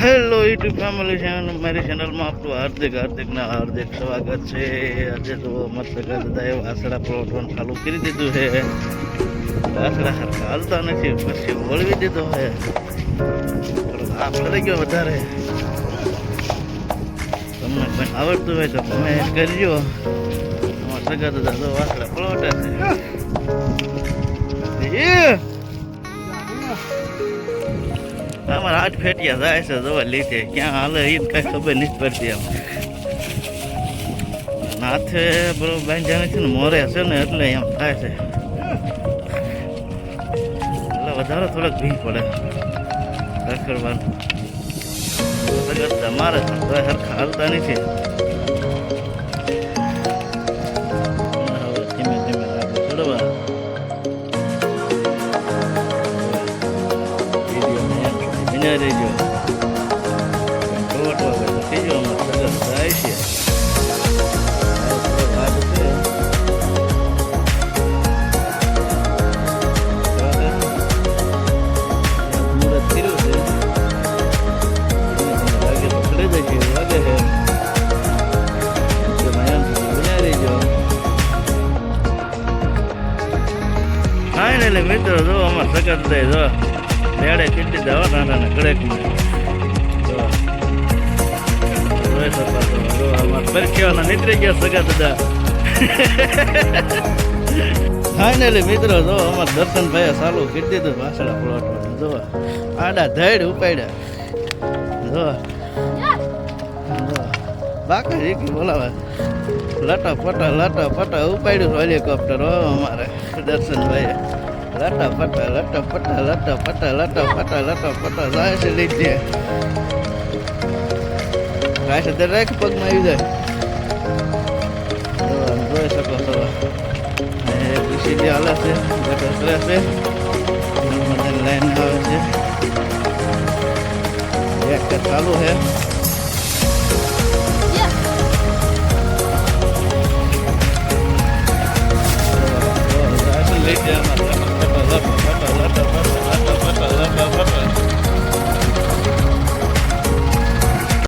Hello YouTube family channel મારી ચેનલમાં આપણું હાર્દિક હાર્દિકના હાર્દિક સ્વાગત છે. આજે તો મસ્ત દાદાએ વાસડા પ્લોટવાનું ચાલુ કરી દીધું છે. વાસડા સરખા હાલતા નથી, પછી વળવી દીધો છે. આ ફરી ગયો વધારે. તમને પણ આવડતું હોય તો તમે કરજો. અમારા સગા દાદા વાસડા પ્લોટ છે. અમારા આઠ ફેટિયા જાય છે જોવા લીધે ક્યાં હાલે એ કાંઈ ખબર નથી પડતી એમ નાથે બરોબર બાંધ્યા નથી ને મોરે છે ને એટલે એમ થાય છે એટલે વધારે થોડોક ભીડ પડે રખડવાનું તમારે સરખા હાલતા નથી વાગે તો ખડે જશે વાગે છે કે મયાન વિના રહેજો ફાઇનલી મિત્રો જો અમાર સગત દે જો લેડે કીધી દવા નાના કડક જો નીતરી ગયા સગા દાદા ફાઇનલી મિત્રો, જો અમારા દર્શન ભાઈ ચાલુ કરી દીધું વાસણા પલોટવાનું જો આડા ધડ ઉપાડ્યા. જો. બાકા જીકી બોલાવે. લટા પટા લટા પટા ઉપાડ્યું હેલિકોપ્ટર અમારે દર્શનભાઈએ. લટા પટા લટા પટા લટા પટા લટા પટા લટા પટા જાય છે લીધે ગાય છે દરેક પગમાં આવી જાય જો જોઈ શકો છો એ પીસીબી હાલે છે ગટર છે નર્મદાની લાઈન આવે છે એક ચાલુ છે